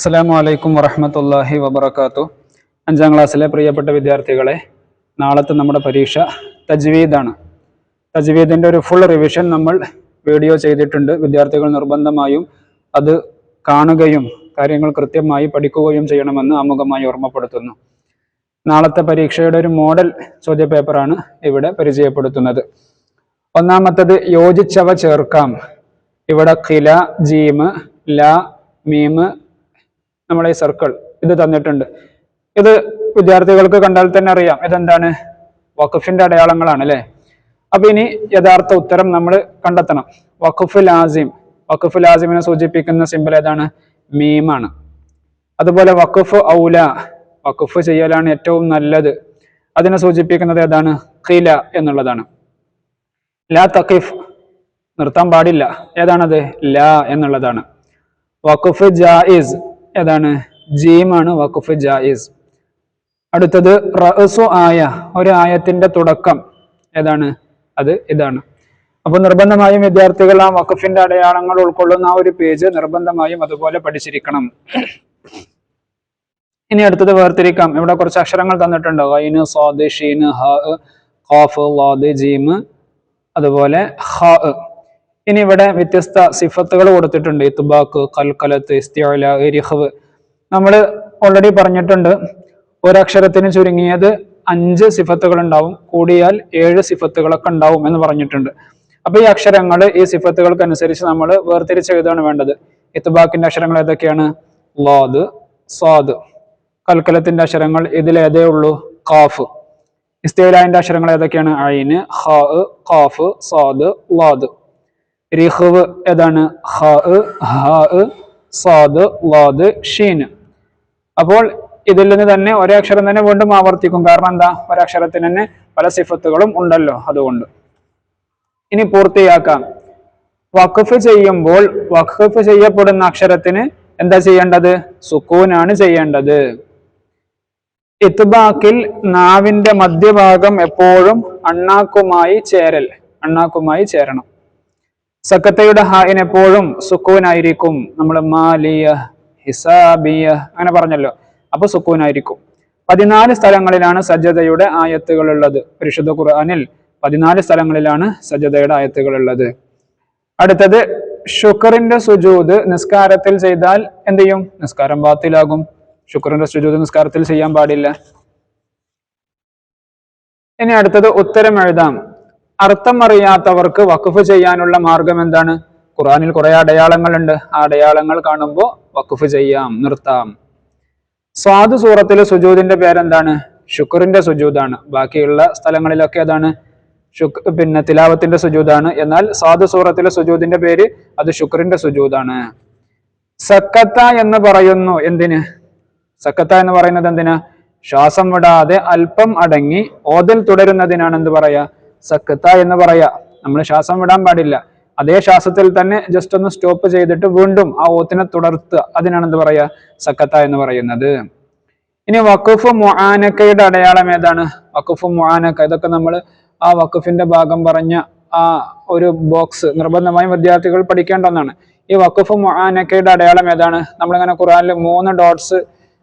അസ്സലാമു അലൈക്കും വറഹമത്തല്ലാഹി വബർക്കാത്തു അഞ്ചാം ക്ലാസ്സിലെ പ്രിയപ്പെട്ട വിദ്യാർത്ഥികളെ നാളത്തെ നമ്മുടെ പരീക്ഷ തജ്വീദാണ്. തജ്വീദിന്റെ ഒരു ഫുൾ റിവിഷൻ നമ്മൾ വീഡിയോ ചെയ്തിട്ടുണ്ട്. വിദ്യാർത്ഥികൾ നിർബന്ധമായും അത് കാണുകയും കാര്യങ്ങൾ കൃത്യമായി പഠിക്കുകയും ചെയ്യണമെന്ന് ആമുഖമായി ഓർമ്മപ്പെടുത്തുന്നു. നാളത്തെ പരീക്ഷയുടെ ഒരു മോഡൽ ചോദ്യപേപ്പറാണ് ഇവിടെ പരിചയപ്പെടുത്തുന്നത്. ഒന്നാമത്തത് യോജിച്ചവ ചേർക്കാം. ഇവിടെ കില ജീമ് ല മീമ് നമ്മളെ സർക്കിൾ ഇത് തന്നിട്ടുണ്ട്. ഇത് വിദ്യാർത്ഥികൾക്ക് കണ്ടാൽ തന്നെ അറിയാം ഇതെന്താണ്? വഖഫിന്റെ അടയാളങ്ങളാണ് അല്ലെ? അപ്പൊ ഇനി യഥാർത്ഥ ഉത്തരം നമ്മൾ കണ്ടെത്തണം. വഖഫ് ലാസിം വഖഫ് ലാസിമിനെ സൂചിപ്പിക്കുന്ന സിമ്പിൾ ഏതാണ്? മീമാണ് അതുപോലെ വഖഫ് ഔല. വഖഫ് ചെയ്യലാണ് ഏറ്റവും നല്ലത്. അതിനെ സൂചിപ്പിക്കുന്നത് ഏതാണ്? ഖില എന്നുള്ളതാണ്. ലാ തഖിഫ്. നിർത്താൻ പാടില്ല. ഏതാണത്? ലാ എന്നുള്ളതാണ്. വഖഫ് ജായിസ്. ഏതാണ് ജീമാണ് വഖഫ് ജായിസ്. അടുത്തത് റഅസു ആയ ഒരു ആയത്തിന്റെ തുടക്കം ഏതാണ്? അത് ഇതാണ്. അപ്പൊ നിർബന്ധമായും വിദ്യാർത്ഥികൾ ആ വഖഫിന്റെ അടയാളങ്ങൾ ഉൾക്കൊള്ളുന്ന ആ ഒരു പേജ് നിർബന്ധമായും അതുപോലെ പഠിച്ചിരിക്കണം. ഇനി അടുത്തത് വേർതിരിക്കാം. ഇവിടെ കുറച്ച് അക്ഷരങ്ങൾ തന്നിട്ടുണ്ട്. ഐന് സ്വാദ് ഷീന് ഹ ഖാഫ് വാദ് ജീമ് അതുപോലെ ഹ ഇനി ഇവിടെ വ്യത്യസ്ത സിഫത്തുകൾ കൊടുത്തിട്ടുണ്ട്. ഇത്തുബാക്ക് കൽക്കലത്ത് ഇസ്തിയോല എരിഹവ്. നമ്മൾ ഓൾറെഡി പറഞ്ഞിട്ടുണ്ട്. ഒരക്ഷരത്തിന് ചുരുങ്ങിയത് അഞ്ച് സിഫത്തുകൾ ഉണ്ടാവും കൂടിയാൽ ഏഴ് സിഫത്തുകളൊക്കെ ഉണ്ടാവും എന്ന് പറഞ്ഞിട്ടുണ്ട്. അപ്പൊ ഈ അക്ഷരങ്ങൾ ഈ സിഫത്തുകൾക്ക് അനുസരിച്ച് നമ്മൾ വേർതിരിച്ച് എഴുതാണ് വേണ്ടത്. ഇത്തുബാക്കിന്റെ അക്ഷരങ്ങൾ ഏതൊക്കെയാണ്? ലോദ് സ്വാദ് കൽക്കലത്തിന്റെ അക്ഷരങ്ങൾ ഇതിലേതേ ഉള്ളൂ? കാഫ്. ഇസ്തേലായന്റെ അക്ഷരങ്ങൾ ഏതൊക്കെയാണ്? ഐന് ഹാഫ് സാദ് ലാദ്. റിഹവ് ഏതാണ്? ഹ സാദ് ലാദ് ഷീൻ. അപ്പോൾ ഇതിൽ നിന്ന് തന്നെ ഒരേ അക്ഷരം തന്നെ വീണ്ടും ആവർത്തിക്കും. കാരണം എന്താ? ഒരക്ഷരത്തിന് തന്നെ പല സിഫത്തുകളും ഉണ്ടല്ലോ അതുകൊണ്ട്. ഇനി പൂർത്തിയാക്കാം. വഖഫ് ചെയ്യുമ്പോൾ വഖഫ് ചെയ്യപ്പെടുന്ന അക്ഷരത്തിന് എന്താ ചെയ്യേണ്ടത്? സുക്കൂനാണ് ചെയ്യേണ്ടത്. ഇത്ബാക്കിൽ നാവിന്റെ മധ്യഭാഗം എപ്പോഴും അണ്ണാക്കുമായി ചേരൽ. അണ്ണാക്കുമായി ചേരണം. സക്കത്തയുടെ ഹായിൻ എപ്പോഴും സുക്കൂനായിരിക്കും. നമ്മൾ മാലിയ ഹിസാബിയ അങ്ങനെ പറഞ്ഞല്ലോ. അപ്പൊ സുക്കൂനായിരിക്കും. പതിനാല് സ്ഥലങ്ങളിലാണ് സജ്ജതയുടെ ആയത്തുകൾ ഉള്ളത് പരിശുദ്ധ ഖുർആനിൽ പതിനാല് സ്ഥലങ്ങളിലാണ് സജ്ജതയുടെ ആയത്തുകൾ ഉള്ളത് അടുത്തത് ഷുക്കറിന്റെ സുജൂദ് നിസ്കാരത്തിൽ ചെയ്താൽ എന്ത് ചെയ്യും? നിസ്കാരം ബാത്തിലാകും. ശുക്രന്റെ സുജൂദ് നിസ്കാരത്തിൽ ചെയ്യാൻ പാടില്ല. ഇനി അടുത്തത് ഉത്തരം എഴുതാം. അർത്ഥം അറിയാത്തവർക്ക് വഖഫ് ചെയ്യാനുള്ള മാർഗം എന്താണ്? ഖുറാനിൽ കുറെ അടയാളങ്ങളുണ്ട്. ആ അടയാളങ്ങൾ കാണുമ്പോൾ വഖഫ് ചെയ്യാം നിർത്താം. സ്വാദ് സൂറത്തിലെ സുജൂദിന്റെ പേരെന്താണ്? ശുക്രിന്റെ സുജൂദാണ്. ബാക്കിയുള്ള സ്ഥലങ്ങളിലൊക്കെ അതാണ്. ശുക് പിന്നെ തിലാവത്തിന്റെ സുജൂദാണ്. എന്നാൽ സ്വാദ് സൂറത്തിലെ സുജൂദിന്റെ പേര് അത് ശുക്രിന്റെ സുജൂദാണ്. സക്കത്ത എന്ന് പറയുന്നു എന്തിന്? സക്കത്ത എന്ന് പറയുന്നത് എന്തിനാ? ശ്വാസം വിടാതെ അല്പം അടങ്ങി ഓതൽ തുടരുന്നതിനാണ് എന്ത് പറയാ? സക്കത്ത എന്ന് പറയാ. നമ്മൾ ശ്വാസം വിടാൻ പാടില്ല. അതേ ശ്വാസത്തിൽ തന്നെ ജസ്റ്റ് ഒന്ന് സ്റ്റോപ്പ് ചെയ്തിട്ട് വീണ്ടും ആ ഓത്തിനെ തുടർത്തുക. അതിനാണ് എന്ത് പറയാ? സക്കത്ത എന്ന് പറയുന്നത്. ഇനി വഖഫ് മുആനക്കയുടെ അടയാളം ഏതാണ്? വഖഫ് മുആനക്ക. ഇതൊക്കെ നമ്മൾ ആ വഖഫിന്റെ ഭാഗം പറഞ്ഞ ആ ഒരു ബോക്സ് നിർബന്ധമായും വിദ്യാർത്ഥികൾ പഠിക്കേണ്ട ഒന്നാണ്. ഈ വഖഫ് മുആനക്കയുടെ അടയാളം ഏതാണ്? നമ്മളിങ്ങനെ ഖുറാനിൽ മൂന്ന് ഡോട്ട്സ്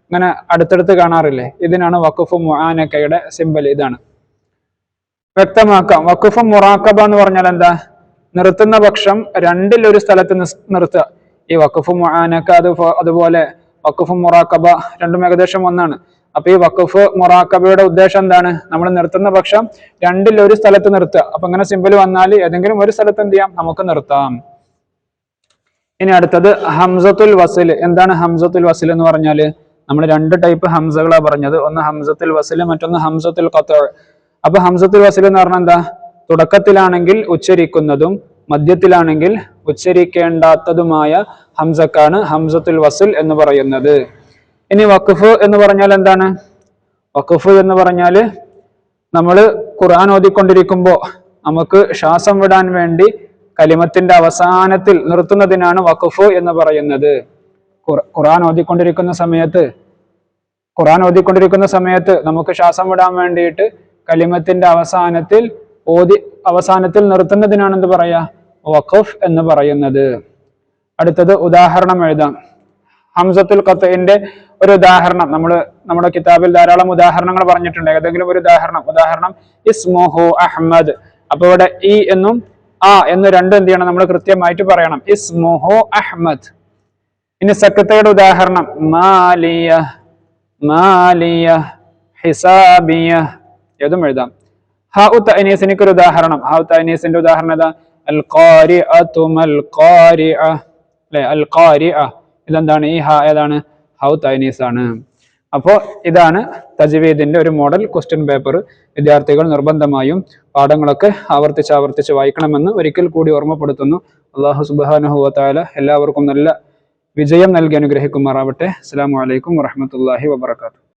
ഇങ്ങനെ അടുത്തടുത്ത് കാണാറില്ലേ? ഇതിനാണ് വഖഫ് മുആനക്കയുടെ സിമ്പൽ ഇതാണ്. വ്യക്തമാക്കാം. വഖഫ് മുറാക്കബ എന്ന് പറഞ്ഞാൽ എന്താ? നിർത്തുന്ന പക്ഷം രണ്ടിൽ ഒരു സ്ഥലത്ത് നിർത്തുക. ഈ വഖഫ് മുആനക്ക അത് അതുപോലെ വഖഫ് മുറാക്കബ രണ്ടും ഏകദേശം ഒന്നാണ്. അപ്പൊ ഈ വക്കുഫ് മുറാക്കബയുടെ ഉദ്ദേശം എന്താണ്? നമ്മൾ നിർത്തുന്ന പക്ഷം രണ്ടിൽ ഒരു സ്ഥലത്ത് നിർത്തുക. അപ്പൊ അങ്ങനെ സിമ്പിൾ വന്നാൽ ഏതെങ്കിലും ഒരു സ്ഥലത്ത് എന്ത് ചെയ്യാം? നമുക്ക് നിർത്താം. ഇനി അടുത്തത് ഹംസത്തുൽ വസിൽ. എന്താണ് ഹംസത്തുൽ വസിൽ എന്ന് പറഞ്ഞാൽ നമ്മൾ രണ്ട് ടൈപ്പ് ഹംസകളാണ് പറഞ്ഞത്. ഒന്ന് ഹംസത്തുൽ വസിൽ മറ്റൊന്ന് ഹംസത്തുൽ ഖത്തർ അപ്പൊ ഹംസത്തുൽ വസിൽ എന്ന് പറഞ്ഞാൽ എന്താ? തുടക്കത്തിലാണെങ്കിൽ ഉച്ചരിക്കുന്നതും മധ്യത്തിലാണെങ്കിൽ ഉച്ചരിക്കേണ്ടാത്തതുമായ ഹംസക്കാണ് ഹംസത്തുൽ വസിൽ എന്ന് പറയുന്നത്. ഇനി വഖഫ് എന്ന് പറഞ്ഞാൽ എന്താണ്? വഖഫ് എന്ന് പറഞ്ഞാൽ നമ്മൾ ഖുർആൻ ഓതിക്കൊണ്ടിരിക്കുമ്പോൾ നമുക്ക് ശ്വാസം വിടാൻ വേണ്ടി കലിമത്തിന്റെ അവസാനത്തിൽ നിർത്തുന്നതിനാണ് വഖഫ് എന്ന് പറയുന്നത്. ഖുർആൻ ഓതിക്കൊണ്ടിരിക്കുന്ന സമയത്ത് ഖുർആൻ ഓതിക്കൊണ്ടിരിക്കുന്ന സമയത്ത് നമുക്ക് ശ്വാസം വിടാൻ വേണ്ടിയിട്ട് കലിമത്തിന്റെ അവസാനത്തിൽ ഓതി അവസാനത്തിൽ നിർത്തുന്നതിനാണ് എന്ത് പറയാ? വഖഫ് എന്ന് പറയുന്നത്. അടുത്തത് ഉദാഹരണം എഴുതാം. ഹംസത്തുൽ ഖത്തഇന്റെ ഒരു ഉദാഹരണം. നമ്മൾ നമ്മുടെ കിതാബിൽ ധാരാളം ഉദാഹരണങ്ങൾ പറഞ്ഞിട്ടുണ്ട്. ഏതെങ്കിലും ഒരു ഉദാഹരണം. ഉദാഹരണം ഇസ്മുഹു അഹമ്മദ്. അപ്പൊ ഇവിടെ ഇ എന്നും ആ എന്ന് രണ്ടും എന്ത് ചെയ്യണം? നമ്മൾ കൃത്യമായിട്ട് പറയണം. ഇസ്മുഹു അഹമ്മദ്. ഇനി സക്കത്തയുടെ ഉദാഹരണം. മാലിയ മാലിയ ഹിസാബിയ ഏതും എഴുതാം. ഹാഉ തഅനീസിനിക്ക് ഒരു ഉദാഹരണം. ഹ ഉ തനീസിന്റെ ഉദാഹരണം ഏതാ? അൽ ഖാരിഅതു മൽ ഖാരിഅ. അല്ലെ? അൽ ഖാരിഅ ഇതെന്താണ്? ഈ ഹ ഏതാണ്? ഹൗ തൈനീസ് ആണ് അപ്പോൾ ഇതാണ് തജ്വീദിന്റെ ഒരു മോഡൽ ക്വസ്റ്റ്യൻ പേപ്പർ വിദ്യാർത്ഥികൾ നിർബന്ധമായും പാഠങ്ങളൊക്കെ ആവർത്തിച്ച് ആവർത്തിച്ച് വായിക്കണമെന്ന് ഒരിക്കൽ കൂടി ഓർമ്മപ്പെടുത്തുന്നു. അള്ളാഹു സുബാനുഹുവത്തായ എല്ലാവർക്കും നല്ല വിജയം നൽകി അനുഗ്രഹിക്കുമാറാവട്ടെ. അസ്സാം വലൈക്കും വറഹമത്തല്ലാഹി വബർക്കാത്തു